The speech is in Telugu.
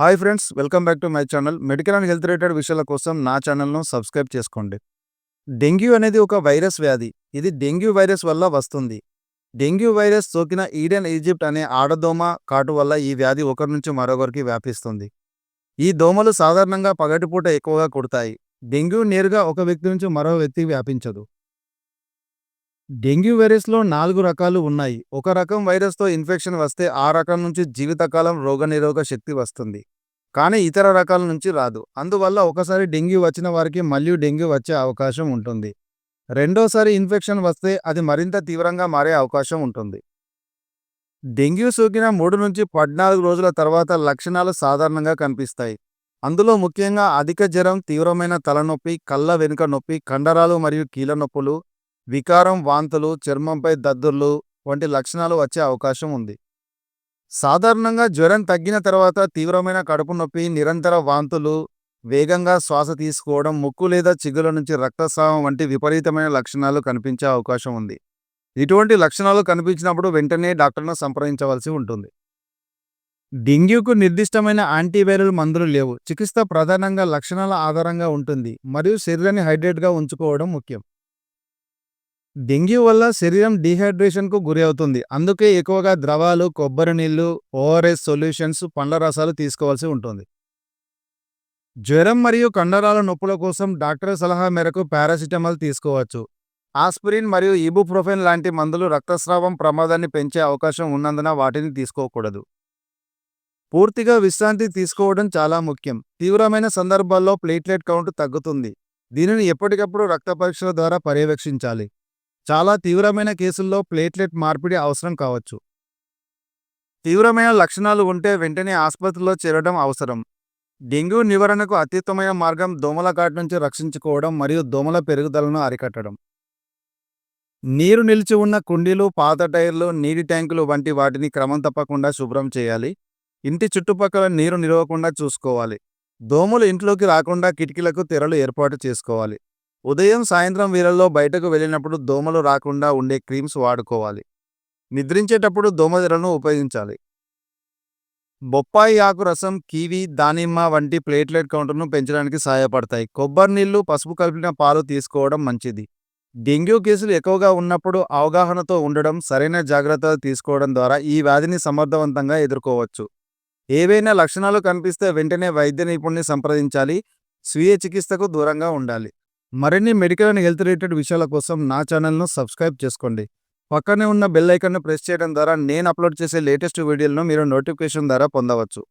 Hi friends welcome back to my channel. Medical and health related విషయాల కోసం నా ఛానల్ను సబ్స్క్రైబ్ చేసుకోండి. డెంగ్యూ అనేది ఒక వైరస్ వ్యాధి. ఇది డెంగ్యూ వైరస్ వల్ల వస్తుంది. డెంగ్యూ వైరస్ సోకిన ఈడెన్ ఈజిప్ట్ అనే ఆడదోమ కాటు వల్ల ఈ వ్యాధి ఒకరి నుంచి మరొకరికి వ్యాపిస్తుంది. ఈ దోమలు సాధారణంగా పగటిపూట ఎక్కువగా కుడతాయి. డెంగ్యూ నేరుగా ఒక వ్యక్తి నుంచి మరో వ్యక్తికి వ్యాపించదు. డెంగ్యూ వైరస్లో నాలుగు రకాలు ఉన్నాయి. ఒక రకం వైరస్తో ఇన్ఫెక్షన్ వస్తే ఆ రకం నుంచి జీవితకాలం రోగనిరోధక శక్తి వస్తుంది. కానీ ఇతర రకాల నుంచి రాదు. అందువల్ల ఒకసారి డెంగ్యూ వచ్చిన వారికి మళ్ళీ డెంగ్యూ వచ్చే అవకాశం ఉంటుంది. రెండోసారి ఇన్ఫెక్షన్ వస్తే అది మరింత తీవ్రంగా మారే అవకాశం ఉంటుంది. డెంగ్యూ సోకిన మూడు నుంచి పద్నాలుగు రోజుల తర్వాత లక్షణాలు సాధారణంగా కనిపిస్తాయి. అందులో ముఖ్యంగా అధిక జ్వరం తీవ్రమైన తలనొప్పి కళ్ళ వెనుక నొప్పి కండరాలు మరియు కీళ్ళ నొప్పులు వికారం వాంతులు చర్మంపై దద్దుర్లు వంటి లక్షణాలు వచ్చే అవకాశం ఉంది. సాధారణంగా జ్వరం తగ్గిన తర్వాత తీవ్రమైన కడుపు నొప్పి నిరంతర వాంతులు వేగంగా శ్వాస తీసుకోవడం ముక్కు లేదా చిగుల నుంచి రక్తస్రావం వంటి విపరీతమైన లక్షణాలు కనిపించే అవకాశం ఉంది. ఇటువంటి లక్షణాలు కనిపించినప్పుడు వెంటనే డాక్టర్ను సంప్రదించవలసి ఉంటుంది. డెంగ్యూకు నిర్దిష్టమైన యాంటీవైరల్ మందులు లేవు. చికిత్స ప్రధానంగా లక్షణాల ఆధారంగా ఉంటుంది మరియు శరీరాన్ని హైడ్రేట్గా ఉంచుకోవడం ముఖ్యం. డెంగ్యూ వల్ల శరీరం డీహైడ్రేషన్కు గురి అవుతుంది. అందుకే ఎక్కువగా ద్రవాలు కొబ్బరి నీళ్ళు ఓఆర్ఎస్ సొల్యూషన్స్ పండ్ల రసాలు తీసుకోవాల్సి ఉంటుంది. జ్వరం మరియు కండరాల నొప్పుల కోసం డాక్టర్ సలహా మేరకు పారాసిటమాల్ తీసుకోవచ్చు. ఆస్పిరిన్ మరియు ఇబుప్రోఫెన్ లాంటి మందులు రక్తస్రావం ప్రమాదాన్ని పెంచే అవకాశం ఉన్నందున వాటిని తీసుకోకూడదు. పూర్తిగా విశ్రాంతి తీసుకోవడం చాలా ముఖ్యం. తీవ్రమైన సందర్భాల్లో ప్లేట్లెట్ కౌంట్ తగ్గుతుంది. దీనిని ఎప్పటికప్పుడు రక్త పరీక్షల ద్వారా పర్యవేక్షించాలి. చాలా తీవ్రమైన కేసుల్లో ప్లేట్లెట్ మార్పిడి అవసరం కావచ్చు. తీవ్రమైన లక్షణాలు ఉంటే వెంటనే ఆసుపత్రిలో చేరడం అవసరం. డెంగ్యూ నివారణకు అత్యుత్తమైన మార్గం దోమల కాటు నుంచి రక్షించుకోవడం మరియు దోమల పెరుగుదలను అరికట్టడం. నీరు నిలిచి ఉన్న కుండీలు పాత టైర్లు నీటి ట్యాంకులు వంటి వాటిని క్రమం తప్పకుండా శుభ్రం చేయాలి. ఇంటి చుట్టుపక్కల నీరు నిలవకుండా చూసుకోవాలి. దోమలు ఇంట్లోకి రాకుండా కిటికీలకు తెరలు ఏర్పాటు చేసుకోవాలి. ఉదయం సాయంత్రం వీరల్లో బయటకు వెళ్ళినప్పుడు దోమలు రాకుండా ఉండే క్రీమ్స్ వాడుకోవాలి. నిద్రించేటప్పుడు దోమతెరలను ఉపయోగించాలి. బొప్పాయి ఆకు రసం కీవి దానిమ్మ వంటి ప్లేట్లెట్ కౌంటర్ను పెంచడానికి సహాయపడతాయి. కొబ్బరి నీళ్ళు పసుపు కలిపిన పాలు తీసుకోవడం మంచిది. డెంగ్యూ కేసులు ఎక్కువగా ఉన్నప్పుడు అవగాహనతో ఉండడం సరైన జాగ్రత్తలు తీసుకోవడం ద్వారా ఈ వ్యాధిని సమర్థవంతంగా ఎదుర్కోవచ్చు. ఏవైనా లక్షణాలు కనిపిస్తే వెంటనే వైద్య నిపుణుని సంప్రదించాలి. స్వీయ చికిత్సకు దూరంగా ఉండాలి. మరిన్ని మెడికల్ అండ్ హెల్త్ రిలేటెడ్ విషయాల కోసం నా ఛానల్ను సబ్స్క్రైబ్ చేసుకోండి. పక్కనే ఉన్న బెల్ ఐకాన్ను ప్రెస్ చేయడం ద్వారా నేను అప్లోడ్ చేసే లేటెస్ట్ వీడియోలను మీరు నోటిఫికేషన్ ద్వారా పొందవచ్చు.